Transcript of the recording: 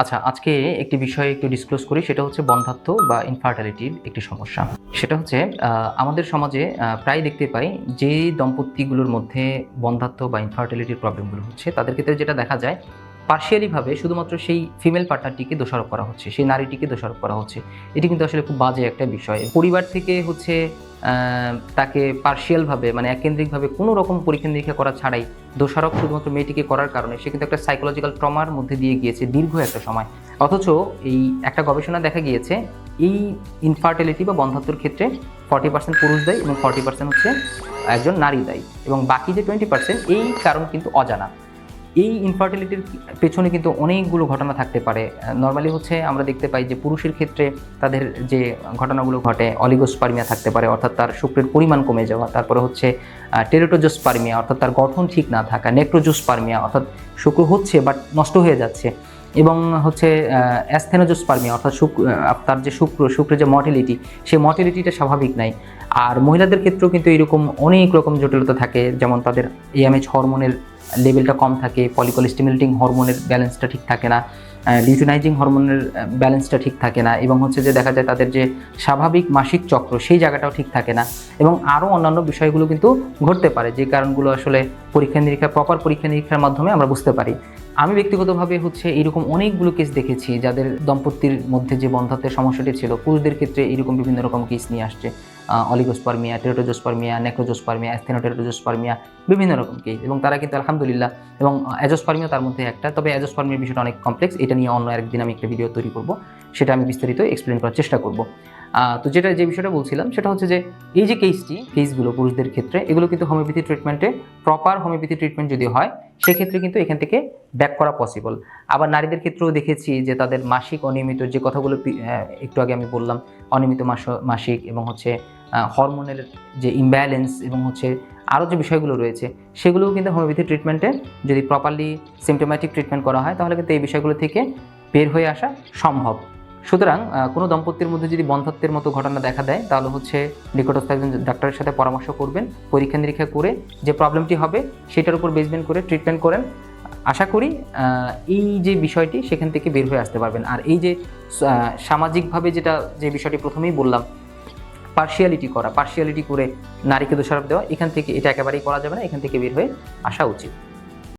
আচ্ছা আজকে একটি বিষয়ে একটু ডিসক্লোজ করি, সেটা হচ্ছে বন্ধাত্ম বা ইনফার্টিলিটির একটি সমস্যা। সেটা হচ্ছে আমাদের সমাজে প্রায় দেখতে পাই যে দম্পতিগুলোর মধ্যে বন্ধাত্ম বা ইনফার্টিলিটির প্রবলেমগুলো হচ্ছে। তাদের ক্ষেত্রে যেটা দেখা যায় পার্শিয়ালিভাবে শুধুমাত্র সেই ফিমেল পার্টনারটিকে দোষারোপ করা হচ্ছে, সেই নারীটিকে দোষারোপ করা হচ্ছে, এটি কিন্তু আসলে খুব বাজে একটা বিষয়। পরিবার থেকে হচ্ছে তাকে পার্শিয়ালভাবে মানে একেন্দ্রিকভাবে কোনো রকম পরীক্ষা নিরীক্ষা করা ছাড়াই দোষারোপ শুধুমাত্র মেয়েটিকে করার কারণে সে কিন্তু একটা সাইকোলজিক্যাল ট্রমার মধ্যে দিয়ে গিয়েছে দীর্ঘ একটা সময়। অথচ এই একটা গবেষণা দেখা গিয়েছে, এই ইনফার্টিলিটি বা বন্ধাত্বর ক্ষেত্রে ফর্টি পার্সেন্ট পুরুষ দেয় এবং ফর্টি পার্সেন্ট হচ্ছে একজন নারী দায়ী এবং বাকি যে টোয়েন্টি পার্সেন্ট এই কারণ কিন্তু অজানা। এই ইনফার্টিলিটির পেছনে কিন্তু অনেকগুলো ঘটনা থাকতে পারে। নর্মালি হচ্ছে আমরা দেখতে পাই যে পুরুষের ক্ষেত্রে তাদের যে ঘটনাগুলো ঘটে অলিগোস্পার্মিয়া থাকতে পারে, অর্থাৎ তার শুক্রের পরিমাণ কমে যাওয়া, তারপরে হচ্ছে টেরোটোজোস্পার্মিয়া অর্থাৎ তার গঠন ঠিক না থাকা নেক্রোজোস্পার্মিয়া অর্থাৎ শুক্র হচ্ছে বাট নষ্ট হয়ে যাচ্ছে, এবং হচ্ছে অ্যাস্থেনোজোস্পার্মিয়া অর্থাৎ শুক্র তার যে শুক্র, শুক্রের যে মর্টিলিটি সেই মর্টিলিটিটা স্বাভাবিক নাই। আর মহিলাদের ক্ষেত্রেও কিন্তু এরকম অনেক রকম জটিলতা থাকে, যেমন তাদের এএমএইচ হরমোনের লেভেলটা কম থাকে পলিকল স্টিমুলেটিং হরমোনের ব্যালেন্সটা ঠিক থাকে না লিউটিনাইজিং হরমোনের ব্যালেন্সটা ঠিক থাকে না এবং হচ্ছে যে দেখা যায় তাদের যে স্বাভাবিক মাসিক চক্র সেই জায়গাটাও ঠিক থাকে না এবং আরও অন্যান্য বিষয়গুলো কিন্তু ঘটতে পারে যে কারণগুলো আসলে পরীক্ষা নিরীক্ষা প্রপার পরীক্ষা নিরীক্ষার মাধ্যমে আমরা বুঝতে পারি। আমি ব্যক্তিগতভাবে হচ্ছে এরকম অনেকগুলো কেস দেখেছি যাদের দম্পতির মধ্যে যে বন্ধাত্বের সমস্যাটি ছিল, পুরুষদের ক্ষেত্রে এরকম বিভিন্ন রকম কেস নিয়ে আসছে। অলিগোস্পার্মিয়া, টেরোটোজোস্পার্মিয়া, নেক্রোজোস্পার্মিয়া অ্যাস্থেনোটেরোজোস্পার্মিয়া বিভিন্ন রকম কেস এবং তারা কিন্তু আলহামদুলিল্লাহ এবং অ্যাজোস্পার্মিয়া তার মধ্যে একটা। তবে অ্যাজোস্পার্মিয়ার বিষয়টা অনেক কমপ্লেক্স এটা নিয়ে অন্য একদিন আমি একটা ভিডিও তৈরি করব, সেটা আমি বিস্তারিত এক্সপ্লেন করার চেষ্টা করব। তো যেটা, যে বিষয়টা বলছিলাম, সেটা হচ্ছে যে এই যে কেসটি কেসগুলো পুরুষদের ক্ষেত্রে, এগুলো কিন্তু হোমিওপ্যাথি ট্রিটমেন্টে প্রপার হোমিওপ্যাথি ট্রিটমেন্ট যদি হয়, সেক্ষেত্রে কিন্তু এখান থেকে ব্যাক করা পসিবল আবার নারীদের ক্ষেত্রেও দেখেছি যে তাদের মাসিক অনিয়মিত যে কথাগুলো একটু আগে আমি বললাম, অনিয়মিত মাস, মাসিক এবং হচ্ছে হরমোনের যে ইমব্যালেন্স এবং হচ্ছে আরও যে বিষয়গুলো রয়েছে, সেগুলোও কিন্তু হোমিওপ্যাথি ট্রিটমেন্টে যদি প্রপারলি সিমটোম্যাটিক ট্রিটমেন্ট করা হয়, তাহলে কিন্তু এই বিষয়গুলো থেকে বের হয়ে আসা সম্ভব। সুতরাং কোনো দম্পতির মধ্যে যদি বন্ধত্বের মতো ঘটনা দেখা দেয়, তাহলে হচ্ছে নিকটস্থ একজন ডাক্তারের সাথে পরামর্শ করবেন, পরীক্ষা নিরীক্ষা করে যে প্রবলেমটি হবে, সেটার উপর বেসমেন্ট করে ট্রিটমেন্ট করেন। আশা করি এই যে বিষয়টি সেখান থেকে বের হয়ে আসতে পারবেন। আর এই যে সামাজিকভাবে যেটা, যে বিষয়টি প্রথমেই বললাম পার্শিয়ালিটি করা পার্শিয়ালিটি করে নারীকে দোষারোপ দেওয়া, এখান থেকে এটা একেবারেই করা যাবে না, এখান থেকে বের হয়ে আসা উচিত।